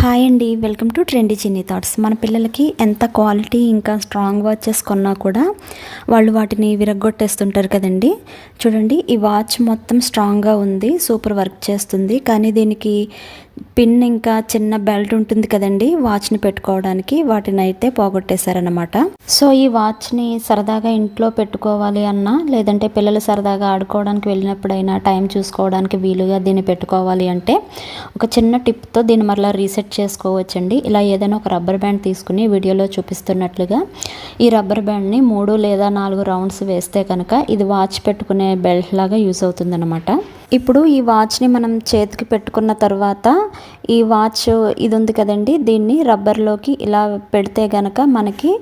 Hi అండి welcome to trendy Chinni thoughts మన పిల్లలకి ఎంత క్వాలిటీ ఇంకా స్ట్రాంగ్ వాచెస్ కొన్నా కూడా వాళ్ళు వాటిని విరగ్గొట్టేస్తుంటారు కదండి. చూడండి ఈ వాచ్ మొత్తం స్ట్రాంగ్గా ఉంది సూపర్ వర్క్ చేస్తుంది. కానీ దీనికి పిన్ ఇంకా చిన్న బెల్ట్ ఉంటుంది కదండి వాచ్ని పెట్టుకోవడానికి వాటిని అయితే పోగొట్టేశారనమాట సో ఈ వాచ్ని సరదాగా ఇంట్లో పెట్టుకోవాలి అన్నా లేదంటే పిల్లలు సరదాగా ఆడుకోవడానికి వెళ్ళినప్పుడైనా టైం చూసుకోవడానికి వీలుగా దీన్ని పెట్టుకోవాలి అంటే ఒక చిన్న టిప్తో దీన్ని మరలా రీసెట్ చేసుకోవచ్చండి. ఇలా ఏదైనా ఒక రబ్బర్ బ్యాండ్ తీసుకుని వీడియోలో చూపిస్తున్నట్లుగా ఈ రబ్బర్ బ్యాండ్ని మూడు లేదా నాలుగు రౌండ్స్ వేస్తే కనుక ఇది వాచ్ పెట్టుకునే బెల్ట్ లాగా యూస్ అవుతుందన్నమాట. ఇప్పుడు ఈ వాచ్ని మనం చేతికి పెట్టుకున్న తర్వాత ఈ వాచ్ ఇది ఉంది కదండి దీన్ని రబ్బర్లోకి ఇలా పెడితే గనక మనకి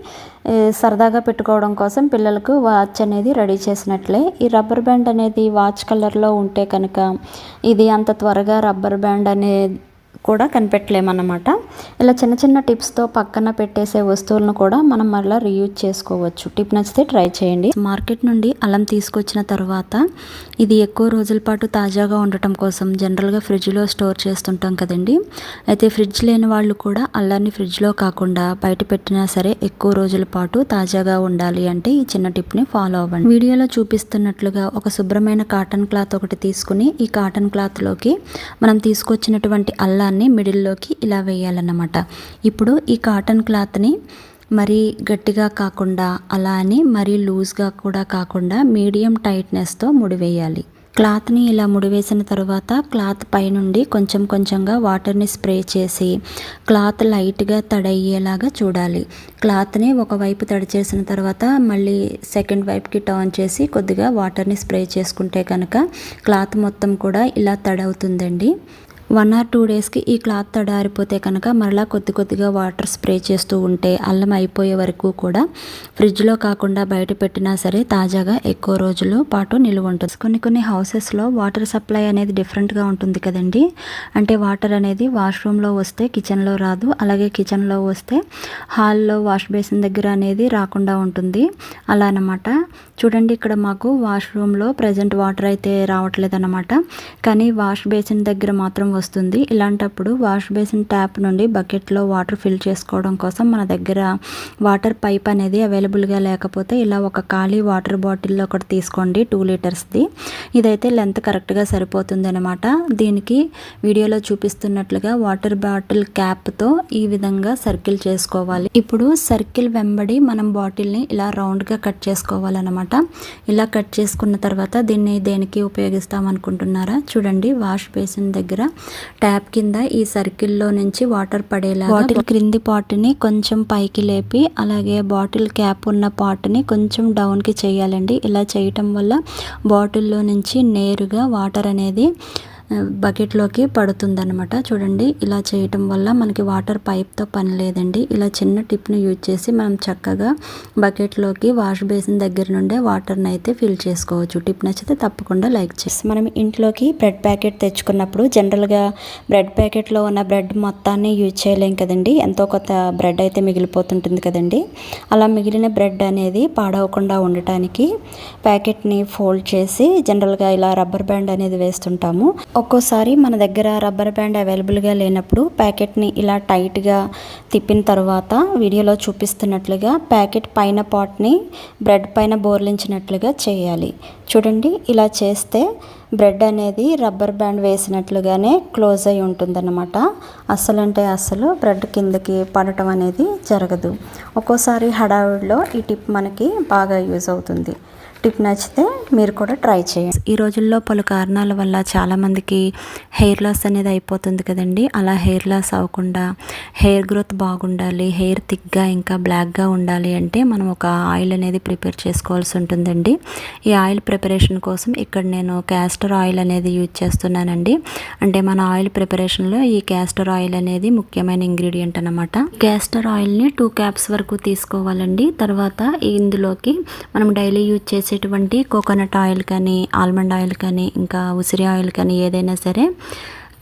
సరదాగా పెట్టుకోవడం కోసం పిల్లలకు వాచ్ అనేది రెడీ చేసినట్లే. ఈ రబ్బర్ బ్యాండ్ అనేది వాచ్ కలర్లో ఉంటే కనుక ఇది అంత త్వరగా రబ్బర్ బ్యాండ్ అనే కూడా కనిపెట్టలేమన్నమాట. ఇలా చిన్న చిన్న టిప్స్తో పక్కన పెట్టేసే వస్తువులను కూడా మనం మళ్ళీ రీయూజ్ చేసుకోవచ్చు. టిప్ నచ్చితే ట్రై చేయండి. మార్కెట్ నుండి అల్లం తీసుకొచ్చిన తర్వాత ఇది ఎక్కువ రోజుల పాటు తాజాగా ఉండటం కోసం జనరల్గా ఫ్రిడ్జ్లో స్టోర్ చేస్తుంటాం కదండి. అయితే ఫ్రిడ్జ్ లేని వాళ్ళు కూడా అల్లాన్ని ఫ్రిడ్జ్లో కాకుండా బయట పెట్టినా సరే ఎక్కువ రోజుల పాటు తాజాగా ఉండాలి అంటే ఈ చిన్న టిప్ని ఫాలో అవ్వండి. వీడియోలో చూపిస్తున్నట్లుగా ఒక శుభ్రమైన కాటన్ క్లాత్ ఒకటి తీసుకుని ఈ కాటన్ క్లాత్లోకి మనం తీసుకొచ్చినటువంటి అల్లాన్ని మిడిల్లోకి ఇలా వేయాలన్నమాట. ఇప్పుడు ఈ కాటన్ క్లాత్ని మరీ గట్టిగా కాకుండా అలా అని మరీ లూజ్గా కూడా కాకుండా మీడియం టైట్నెస్తో ముడివేయాలి. క్లాత్ని ఇలా ముడివేసిన తర్వాత క్లాత్ పైనుండి కొంచెం కొంచెంగా వాటర్ని స్ప్రే చేసి క్లాత్ లైట్గా తడయ్యేలాగా చూడాలి. క్లాత్ని ఒకవైపు తడి చేసిన తర్వాత మళ్ళీ సెకండ్ వైపుకి టర్న్ చేసి కొద్దిగా వాటర్ని స్ప్రే చేసుకుంటే కనుక క్లాత్ మొత్తం కూడా ఇలా తడవుతుందండి. వన్ ఆర్ టూ డేస్కి ఈ క్లాత్ తడారిపోతే కనుక మరలా కొద్ది కొద్దిగా వాటర్ స్ప్రే చేస్తూ ఉంటే అల్లం అయిపోయే వరకు కూడా ఫ్రిడ్జ్లో కాకుండా బయట పెట్టినా సరే తాజాగా ఎక్కువ రోజులు పాటు నిలువ ఉంటుంది. కొన్ని కొన్ని హౌసెస్లో వాటర్ సప్లై అనేది డిఫరెంట్గా ఉంటుంది కదండి. అంటే వాటర్ అనేది వాష్రూమ్లో వస్తే కిచెన్లో రాదు అలాగే కిచెన్లో వస్తే హాల్లో వాష్ బేసిన్ దగ్గర అనేది రాకుండా ఉంటుంది. అలా అన్నమాట. చూడండి ఇక్కడ మాకు వాష్రూమ్లో ప్రజెంట్ వాటర్ అయితే రావట్లేదు అనమాట కానీ వాష్ బేసిన్ దగ్గర మాత్రం వస్తుంది ఇలాంటప్పుడు వాష్ బేసిన్ ట్యాప్ నుండి బకెట్లో వాటర్ ఫిల్ చేసుకోవడం కోసం మన దగ్గర వాటర్ పైప్ అనేది అవైలబుల్గా లేకపోతే ఇలా ఒక ఖాళీ వాటర్ బాటిల్లో ఒకటి తీసుకోండి టూ లీటర్స్ది. ఇదైతే లెంత్ కరెక్ట్గా సరిపోతుంది అనమాట దీనికి వీడియోలో చూపిస్తున్నట్లుగా వాటర్ బాటిల్ క్యాప్తో ఈ విధంగా సర్కిల్ చేసుకోవాలి. ఇప్పుడు సర్కిల్ వెంబడి మనం బాటిల్ని ఇలా రౌండ్గా కట్ చేసుకోవాలన్నమాట. ఇలా కట్ చేసుకున్న తర్వాత దీన్ని దేనికి ఉపయోగిస్తాం అనుకుంటున్నారా? చూడండి వాష్ బేసిన్ దగ్గర ట్యాప్ కింద ఈ సర్కిల్లో నుంచి వాటర్ పడేలా బాటిల్ క్రింది పాటుని కొంచెం పైకి లేపి అలాగే బాటిల్ క్యాప్ ఉన్న పాటుని కొంచెం డౌన్కి చేయాలండి. ఇలా చేయటం వల్ల బాటిల్లో నుంచి నేరుగా వాటర్ అనేది బకెట్లోకి పడుతుందనమాట చూడండి ఇలా చేయటం వల్ల మనకి వాటర్ పైప్తో పని లేదండి. ఇలా చిన్న టిప్ని యూజ్ చేసి మనం చక్కగా బకెట్లోకి వాష్ బేసిన్ దగ్గర నుండే వాటర్ని అయితే ఫిల్ చేసుకోవచ్చు. టిప్ నచ్చితే తప్పకుండా లైక్ చేసి మనం ఇంట్లోకి బ్రెడ్ ప్యాకెట్ తెచ్చుకున్నప్పుడు జనరల్గా బ్రెడ్ ప్యాకెట్లో ఉన్న బ్రెడ్ మొత్తాన్ని యూజ్ చేయలేం కదండి. ఎంతో కొత్త బ్రెడ్ అయితే మిగిలిపోతుంటుంది కదండి. అలా మిగిలిన బ్రెడ్ అనేది పాడవకుండా ఉండటానికి ప్యాకెట్ని ఫోల్డ్ చేసి జనరల్గా ఇలా రబ్బర్ బ్యాండ్ అనేది వేస్తుంటాము. ఒక్కోసారి మన దగ్గర రబ్బర్ బ్యాండ్ అవైలబుల్గా లేనప్పుడు ప్యాకెట్ని ఇలా టైట్గా తిప్పిన తర్వాత వీడియోలో చూపిస్తున్నట్లుగా ప్యాకెట్ పైన పాట్ని బ్రెడ్ పైన బోర్లించినట్లుగా చేయాలి. చూడండి ఇలా చేస్తే బ్రెడ్ అనేది రబ్బర్ బ్యాండ్ వేసినట్లుగానే క్లోజ్ అయి ఉంటుందన్నమాట. అస్సలు అంటే అస్సలు బ్రెడ్ కిందకి పడటం అనేది జరగదు. ఒక్కోసారి హడావిడిలో ఈ టిప్ మనకి బాగా యూజ్ అవుతుంది. టిప్ నచ్చితే మీరు కూడా ట్రై చేయండి. ఈ రోజుల్లో పలు కారణాల వల్ల చాలామందికి హెయిర్ లాస్ అనేది అయిపోతుంది కదండి. అలా హెయిర్ లాస్ అవ్వకుండా హెయిర్ గ్రోత్ బాగుండాలి హెయిర్ థిక్గా ఇంకా బ్లాక్గా ఉండాలి అంటే మనం ఒక ఆయిల్ అనేది ప్రిపేర్ చేసుకోవాల్సి ఉంటుందండి. ఈ ఆయిల్ ప్రిపరేషన్ కోసం ఇక్కడ నేను క్యాస్టర్ ఆయిల్ అనేది యూజ్ చేస్తున్నానండి. అంటే మన ఆయిల్ ప్రిపరేషన్లో ఈ క్యాస్టర్ ఆయిల్ అనేది ముఖ్యమైన ఇంగ్రీడియంట్ అనమాట క్యాస్టర్ ఆయిల్ని టూ క్యాప్స్ వరకు తీసుకోవాలండి. తర్వాత ఇందులోకి మనం డైలీ యూజ్ చేసేటువంటి కోకోనట్ ఆయిల్ కానీ ఆల్మండ్ ఆయిల్ కానీ ఇంకా ఉసిరి ఆయిల్ కానీ ఏదైనా సరే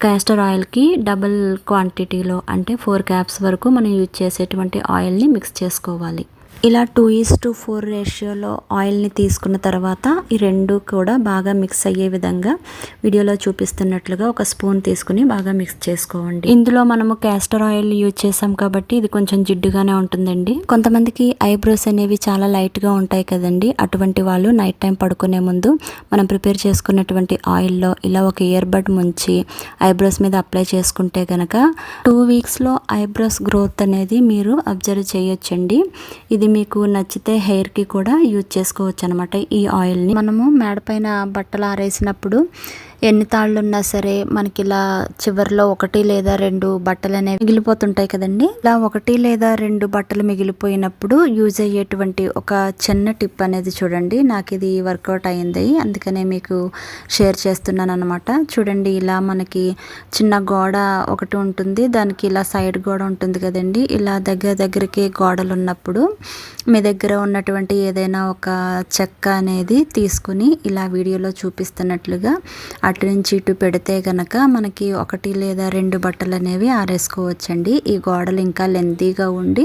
క్యాస్టర్ ఆయిల్కి డబుల్ క్వాంటిటీలో అంటే ఫోర్ క్యాప్స్ వరకు మనం యూజ్ చేసేటువంటి ఆయిల్ని మిక్స్ చేసుకోవాలి. ఇలా టూ ఈస్ టు ఫోర్ రేషియోలో ఆయిల్ని తీసుకున్న తర్వాత ఈ రెండు కూడా బాగా మిక్స్ అయ్యే విధంగా వీడియోలో చూపిస్తున్నట్లుగా ఒక స్పూన్ తీసుకుని బాగా మిక్స్ చేసుకోండి. ఇందులో మనము క్యాస్టర్ ఆయిల్ యూజ్ చేసాం కాబట్టి ఇది కొంచెం జిడ్డుగానే ఉంటుందండి. కొంతమందికి ఐబ్రోస్ అనేవి చాలా లైట్గా ఉంటాయి కదండి. అటువంటి వాళ్ళు నైట్ టైం పడుకునే ముందు మనం ప్రిపేర్ చేసుకున్నటువంటి ఆయిల్లో ఇలా ఒక ఇయర్ బడ్ ముంచి ఐబ్రోస్ మీద అప్లై చేసుకుంటే కనుక టూ వీక్స్లో ఐబ్రోస్ గ్రోత్ అనేది మీరు అబ్జర్వ్ చేయొచ్చండి. ఇది మీకు నచ్చితే హెయిర్కి కూడా యూజ్ చేసుకోవచ్చు అనమాట ఈ ఆయిల్ని మనము మేడపైన బట్టలు ఆరేసినప్పుడు ఎన్ని తాళ్ళు ఉన్నా సరే మనకి ఇలా చివరిలో ఒకటి లేదా రెండు బట్టలు అనేవి మిగిలిపోతుంటాయి కదండి. ఇలా ఒకటి లేదా రెండు బట్టలు మిగిలిపోయినప్పుడు యూజ్ అయ్యేటువంటి ఒక చిన్న టిప్ అనేది చూడండి. నాకు ఇది వర్కౌట్ అయింది. అందుకనే మీకు షేర్ చేస్తున్నాను అనమాట చూడండి ఇలా మనకి చిన్న గోడ ఒకటి ఉంటుంది. దానికి ఇలా సైడ్ గోడ ఉంటుంది కదండి. ఇలా దగ్గర దగ్గరికి గోడలు ఉన్నప్పుడు మీ దగ్గర ఉన్నటువంటి ఏదైనా ఒక చెక్క అనేది తీసుకుని ఇలా వీడియోలో చూపిస్తున్నట్లుగా అటు నుంచి ఇటు పెడితే కనుక మనకి ఒకటి లేదా రెండు బట్టలు అనేవి ఆరేసుకోవచ్చండి. ఈ గోడలు ఇంకా లెంతీగా ఉండి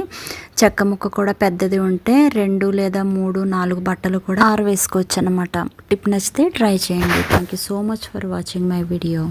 చెక్క ముక్క కూడా పెద్దది ఉంటే రెండు లేదా మూడు నాలుగు బట్టలు కూడా ఆరవేసుకోవచ్చు అనమాట టిప్ నచ్చితే ట్రై చేయండి. Thank you so much for watching my video